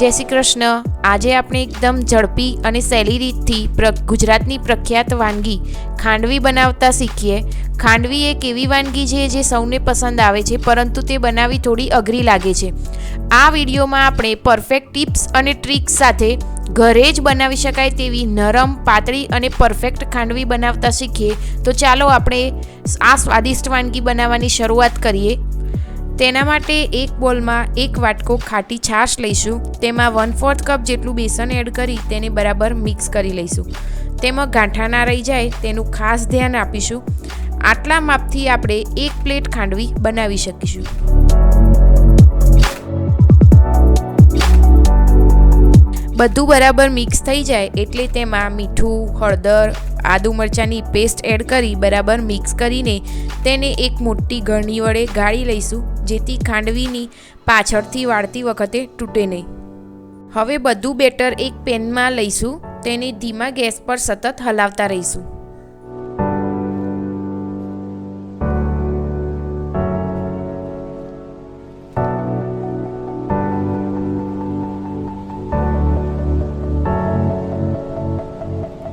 જય શ્રી કૃષ્ણ. આજે આપણે એકદમ ઝડપી અને સહેલી રીતથી ગુજરાતની પ્રખ્યાત વાનગી ખાંડવી બનાવતા શીખીએ. ખાંડવી એક એવી વાનગી છે જે સૌને પસંદ આવે છે, પરંતુ તે બનાવવી થોડી અઘરી લાગે છે. આ વિડીયોમાં આપણે પરફેક્ટ ટિપ્સ અને ટ્રિક્સ સાથે ઘરે જ બનાવી શકાય તેવી નરમ, પાતળી અને પરફેક્ટ ખાંડવી બનાવતા શીખીએ. તો ચાલો આપણે આ સ્વાદિષ્ટ વાનગી બનાવવાની શરૂઆત કરીએ. તેના માટે એક બોલમાં એક વાટકો ખાટી છાશ લઈશું. તેમાં વન ફોર્થ કપ જેટલું બેસન એડ કરી તેને બરાબર મિક્સ કરી લઈશું. તેમાં ગાંઠા ના રહી જાય તેનું ખાસ ધ્યાન આપીશું. આટલા માપથી આપણે એક પ્લેટ ખાંડવી બનાવી શકીશું. બધું બરાબર મિક્સ થઈ જાય એટલે તેમાં મીઠું, હળદર, આદુ મરચાંની પેસ્ટ એડ કરી બરાબર મિક્સ કરીને તેને એક મોટી ગળણી વડે ગાળી લઈશું. જેથી ખાંડવીની પાછળથી વાળતી વખતે તૂટે નહીં. હવે બધું બેટર એક પેનમાં લઈશું, તેને ધીમા ગેસ પર સતત હલાવતા રહીશું.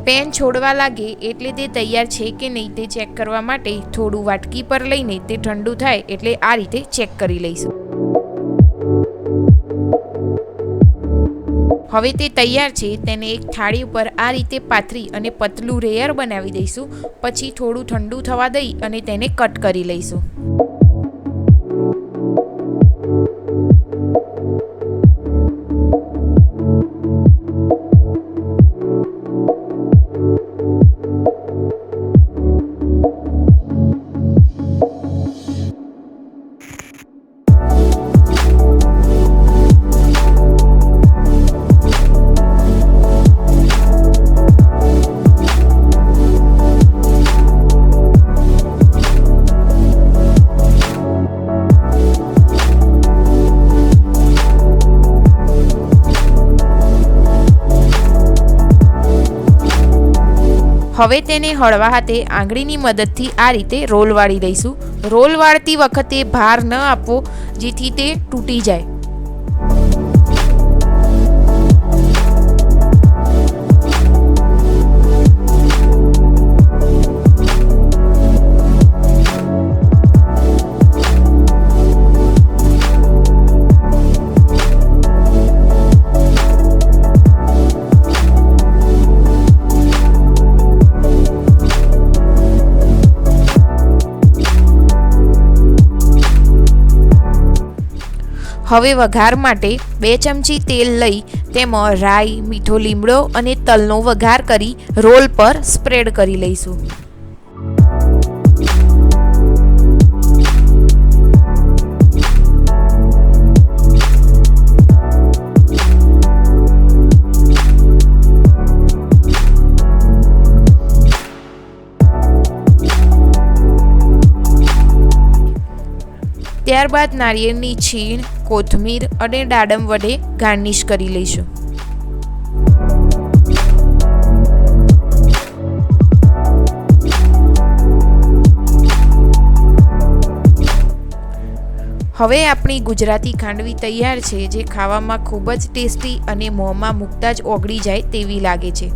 પેન છોડવા લાગે એટલે તે તૈયાર છે કે નહીં તે ચેક કરવા માટે થોડું વાટકી પર લઈને તે ઠંડુ થાય એટલે આ રીતે ચેક કરી લઈશું. હવે તે તૈયાર છે, તેને એક થાળી ઉપર આ રીતે પાથરી અને પતલું રેયર બનાવી દઈશું. પછી થોડું ઠંડુ થવા દઈ અને તેને કટ કરી લઈશું. હવે તેને હળવા હાથે આંગળીની મદદથી આ રીતે રોલ વાળી દઈશું. રોલ વાળતી વખતે ભાર ન આપવો, જેથી તે તૂટી જાય. હવે વઘાર માટે બે ચમચી તેલ લઈ તેમાં રાઈ, મીઠો લીમડો અને તલનો વઘાર કરી રોલ પર સ્પ્રેડ કરી લઈશું. ત્યારબાદ નારિયેળની છીણ કોથમીર અને દાડમ વડે ગાર્નિશ કરી લઈશું. હવે આપણી ગુજરાતી ખાંડવી તૈયાર છે, જે ખાવામાં ખૂબ જ ટેસ્ટી અને મોંમાં મૂકતા જ ઓગળી જાય તેવી લાગે છે.